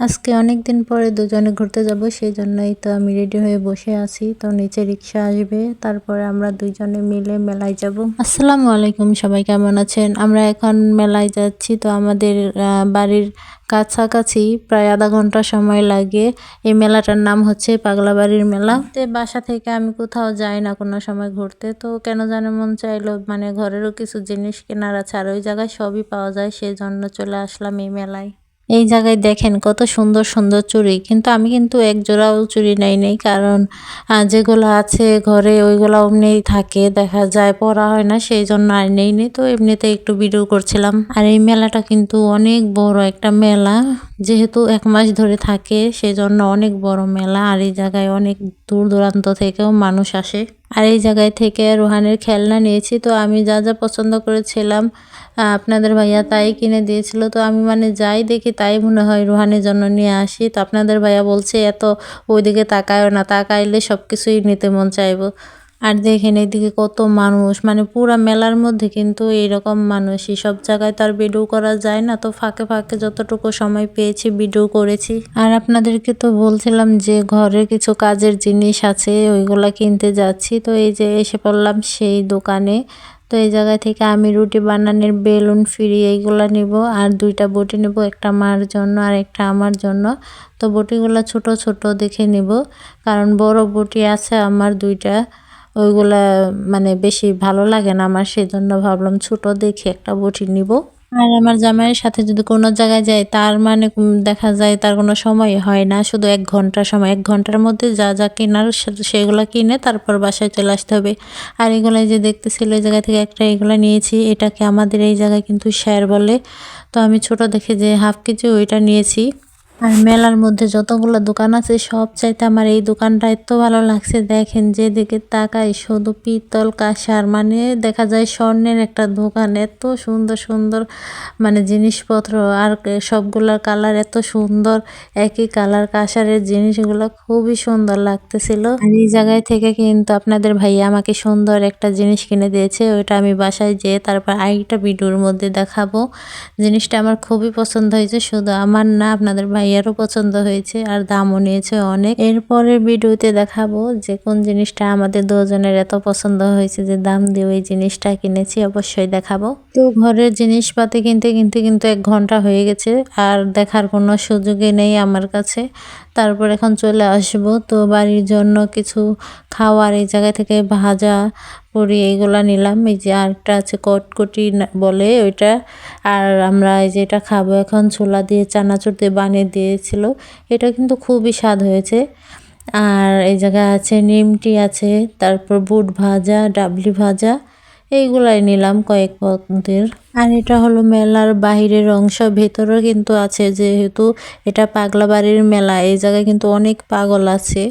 আজকে অনেক দিন পরে দুজনে ঘুরতে যাব সেই জন্যই তো আমি রেডি হয়ে বসে আছি। তো নিচে রিক্সা আসবে, তারপরে আমরা দুইজনে মিলে মেলায় যাব। আসসালামু আলাইকুম, সবাই কেমন আছেন? আমরা এখন মেলায় যাচ্ছি, তো আমাদের বাড়ির কাছাকাছি প্রায় আধা ঘণ্টা সময় লাগে। এই মেলাটার নাম হচ্ছে পাগলাবাড়ির মেলা। তো বাসা থেকে আমি কোথাও যাই না কোনো সময় ঘুরতে, তো কেন জানে মন চাইলো মানে ঘরেরও কিছু জিনিস কেনার আছে, আর ওই জায়গায় সবই পাওয়া যায় সেই জন্য চলে আসলাম এই মেলায়। এই জায়গায় দেখেন কত সুন্দর সুন্দর চুড়ি। কিন্তু আমি কিন্তু এক জোড়াও চুড়ি নাই নেই, কারণ যেগুলো আছে ঘরে ওইগুলো অমনি থাকে, দেখা যায় পরা হয় না সেই জন্য আর নেই নেই। তো এমনিতে একটু ভিডিও করছিলাম। আর এই মেলাটা কিন্তু অনেক বড় একটা মেলা, যেহেতু এক মাস ধরে থাকে সেই জন্য অনেক বড় মেলা, আর এই জায়গায় অনেক দূর দূরান্ত থেকেও মানুষ আসে। আর এই জায়গায় থেকে রোহানের খেলনা নিয়েছি। তো আমি যা যা পছন্দ করেছিলাম আপনাদের ভাইয়া তাই কিনে দিয়েছিল। তো আমি মানে যাই দেখি তাই মনে হয় রোহানের জন্য নিয়ে আসি। তো আপনাদের ভাইয়া বলছে, এত ওইদিকে তাকায়ও না, তাকাইলে সব কিছুই নিতে মন চাইব। আর দেখেন এদিকে কত মানুষ মানে পুরা মেলার মধ্যে কিন্তু এইরকম মানুষই। সব জায়গায় তার ভিডিও করা যায় না, তো ফাঁকে ফাঁকে যতটুকু সময় পেয়েছি ভিডিও করেছি। আর আপনাদেরকে তো বলছিলাম যে ঘরের কিছু কাজের জিনিস আছে, ওইগুলা কিনতে যাচ্ছি। তো এই যে এসে পড়লাম সেই দোকানে। তো এই জায়গা থেকে আমি রুটি বানানোর বেলুন, ফিরি এইগুলা নিব, আর দুইটা বটি নেব, একটা মার জন্য আর একটা আমার জন্য। তো বটিগুলো ছোট ছোট দেখে নিব, কারণ বড় বটি আছে আমার দুইটা। ওইগুলা মানে বেশি ভালো লাগে না আমার সেই জন্য ভাবলাম ছোট দেখে একটা বটি নিব। আর আমার জামাইয়ের সাথে যদি কোনো জায়গায় যাই, তার মানে দেখা যায় তার কোনো সময় হয় না, শুধু এক ঘণ্টা সময়। এক ঘণ্টার মধ্যে যা যা কেনার সেগুলো কিনে তারপর বাসায় চলে আসতে হবে। আর এগুলো যে দেখতেছিল, এই জায়গা থেকে একটা এগুলো নিয়েছি, এটাকে আমাদের এই জায়গায় কিন্তু শেয়ার বলে। তো আমি ছোট দেখে যে হাফ কেজি ওইটা নিয়েছি। আর মেলার মধ্যে যতগুলো দোকান আছে সব চাইতে আমার এই দোকানটা এত ভালো লাগছে। দেখেন যেদিকে তাকাই, শুধু পিতল কাঁসার মানে দেখা যায় স্বর্ণের একটা দোকান। এত সুন্দর সুন্দর মানে জিনিসপত্র, আর সবগুলার কালার এত সুন্দর। একই কালার কাঁসারের জিনিসগুলো খুবই সুন্দর লাগতেছিল। এই জায়গায় থেকে কিন্তু আপনাদের ভাইয়া আমাকে সুন্দর একটা জিনিস কিনে দিয়েছে, ওইটা আমি বাসায় যেয়ে তারপর আরেকটা ভিডিওর মধ্যে দেখাবো। জিনিসটা আমার খুবই পছন্দ হয়েছে, শুধু আমার না, আপনাদের ভাইয়ারও পছন্দ হয়েছে আর দামও নিয়েছে অনেক। এরপরের ভিডিওতে দেখাবো যে কোন জিনিসটা আমাদের দুজনের এত পছন্দ হয়েছে যে দাম দিয়ে ওই জিনিসটা কিনেছি, অবশ্যই দেখাবো। তো ঘরের জিনিসপাতি কিনতে কিনতে, কিন্তু এক ঘণ্টা হয়ে গেছে আর দেখার কোনো সুযোগই নেই আমার কাছে। তারপর এখন চলে আসব। তো বাড়ির জন্য কিছু খাওয়ার এই জায়গা থেকে ভাজা পুরি এইগুলা নিলাম। এই যে আরেকটা আছে কটকটি বলে ওইটা। আর আমরা এই যে এটা খাব এখন, ছোলা দিয়ে, চানাচুর দিয়ে বানিয়ে দিয়েছিল। এটা কিন্তু খুবই স্বাদ হয়েছে। আর এই জায়গায় আছে নিমটি আছে, তারপর বুট ভাজা, ডাবলি ভাজা, এইগুলাই নিলাম কয়েক পদের। আর এটা হলো মেলার বাহিরের অংশ, ভেতরেও কিন্তু আছে যেহেতু এটা পাগলা বাড়ির মেলা, এই জায়গায় কিন্তু অনেক পাগল আছে।